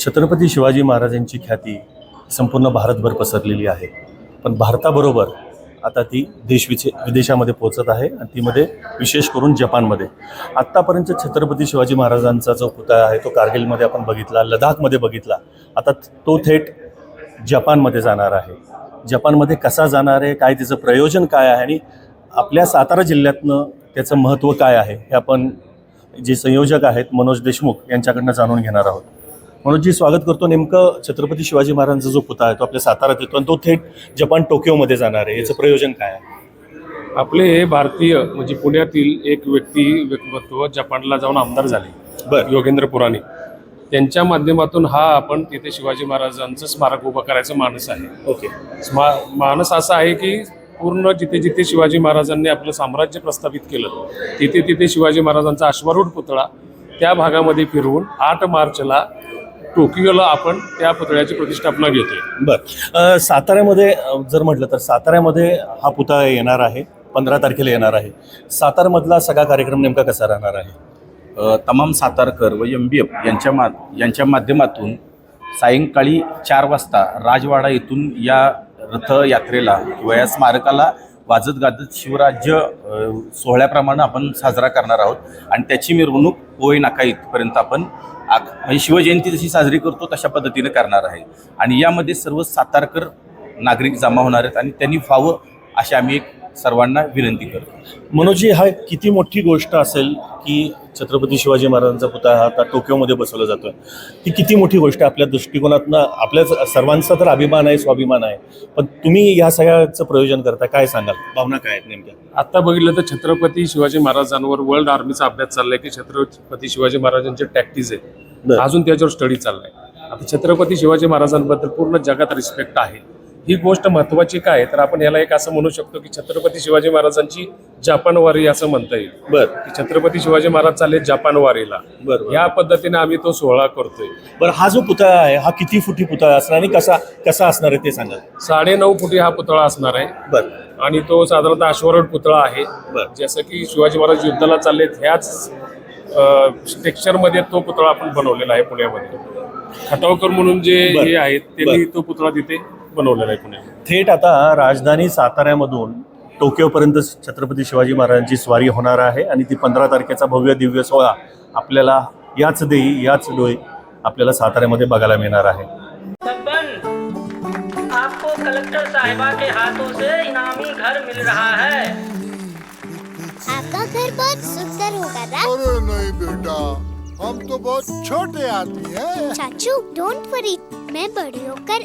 छत्रपती शिवाजी महाराजांची ख्याती संपूर्ण भारतभर पसरलेली आहे. पण भारताबरोबर आता ती देश विचे विदेशामध्ये पोहोचत आहे आणि तीमध्ये विशेष करून जपानमध्ये. आत्तापर्यंत छत्रपती शिवाजी महाराजांचा जो पुतळा आहे तो कारगिलमध्ये आपण बघितला लडाखमध्ये बघितला. आता तो थेट जपानमध्ये जाणार आहे. जपानमध्ये कसा जाणार आहे काय त्याचं प्रयोजन काय आहे आणि आपल्या सातारा जिल्ह्यातनं त्याचं महत्त्व काय आहे हे आपण जे संयोजक आहेत मनोज देशमुख यांच्याकडनं जाणून घेणार आहोत. मनोजजी स्वागत करतो. नेमकं छत्रपती शिवाजी महाराजांचा जो पुतळा आहे तो आपल्या साताऱ्यात येतो आणि तो थेट जपान टोकियोमध्ये जाणार आहे. याचं प्रयोजन काय आहे? आपले हे भारतीय म्हणजे पुण्यातील एक व्यक्ती व्यक्तिमत्व जपानला जाऊन आमदार झाले. बरं. योगेंद्र पुराणे. त्यांच्या माध्यमातून हा आपण तिथे शिवाजी महाराजांचं स्मारक उभं करायचं मानस आहे. ओके. स्मा मानस असा आहे की पूर्ण जिथे जिथे शिवाजी महाराजांनी आपलं साम्राज्य प्रस्थापित केलं तिथे तिथे शिवाजी महाराजांचा अश्वारूढ पुतळा त्या भागामध्ये फिरवून आठ मार्चला टोकियोला आपण त्या पुतळ्याची प्रतिष्ठापना घेतोय. बर. साताऱ्यामध्ये जर म्हटलं तर साताऱ्यामध्ये हा पुतळा येणार आहे पंधरा तारखेला येणार आहे. सातारमधला सगळा कार्यक्रम नेमका कसा राहणार आहे? तमाम सातारकर व एम बी एफ यांच्या मा यांच्या माध्यमातून सायंकाळी चार वाजता राजवाडा येथून या रथयात्रेला किंवा या स्मारकाला वाजत गाजत शिवराज्य सोहळ्याप्रमाणे आपण साजरा करणार आहोत. आणि त्याची मिरवणूक पोय नाका इथपर्यंत आपण म्हणजे शिवजयंती जशी साजरी करतो तशा पद्धतीने करणार आहे. आणि यामध्ये सर्व सातारकर नागरिक जमा होणार आहेत आणि त्यांनी व्हावं अशी आम्ही एक सर्वांना विनंती करतो. मनोजी हा किती मोठी गोष्ट असेल की छत्रपती शिवाजी महाराजांचा पुतळा हा आता टोकियोमध्ये बसवला जातोय. ती किती मोठी गोष्ट आहे? आपल्या दृष्टिकोनातनं आपल्या सर्वांचा तर अभिमान आहे स्वाभिमान आहे. पण तुम्ही या सगळ्याचं प्रयोजन करता काय सांगाल? भावना काय आहेत नेमक्या? आता बघितलं तर छत्रपती शिवाजी महाराजांवर वर्ल्ड आर्मीचा अभ्यास चाललाय की छत्रपती शिवाजी महाराजांचे टॅक्टिस आहेत. बरं. अजून त्याच्यावर स्टडी चाललाय. आता छत्रपती शिवाजी महाराजांबद्दल पूर्ण जगात रिस्पेक्ट आहे. ही गोष्ट महत्वाची काय? तर आपण याला एक असं म्हणू शकतो की छत्रपती शिवाजी महाराजांची जापान वारी असं म्हणता येईल. बर. की छत्रपती शिवाजी महाराज चालले जापान वारीला. बरं या पद्धतीने आम्ही तो सोहळा करतोय. बरं हा जो पुतळा आहे हा किती फुटी पुतळा असणार आणि कसा कसा असणार आहे ते सांगा. साडे नऊ फुटी हा पुतळा असणार आहे. बरं. आणि तो साधारणतः अश्वरोड पुतळा आहे. बरं. जसं की शिवाजी महाराज युद्धाला चाललेत ह्याच टेक्स्चरमध्ये तो पुतळा आपण बनवलेला आहे पुण्यामध्ये. खटावकर म्हणून जे. हे आहेत त्यांनी. तो पुतळा तिथे बनवलेला आहे पुण्यामध्ये थेट आता राजधानी साताऱ्यामधून टोकियोपर्यंत छत्रपती शिवाजी महाराजांची स्वारी होणार आहे आणि ती पंधरा तारखेचा भव्य दिव्य सोहळा आपल्याला याच देई याच डोई आपल्याला साताऱ्यामध्ये बघायला मिळणार आहे. बब्बन आपको कलेक्टर साहिबा के हाथों से इनामी घर मिल रहा है। आपका घर बहुत सुंदर होगा ना अरे नहीं बेटा हम तो बहुत छोटे आदमी हैं। चाचू डोंट वरी मैं बड़ी होकर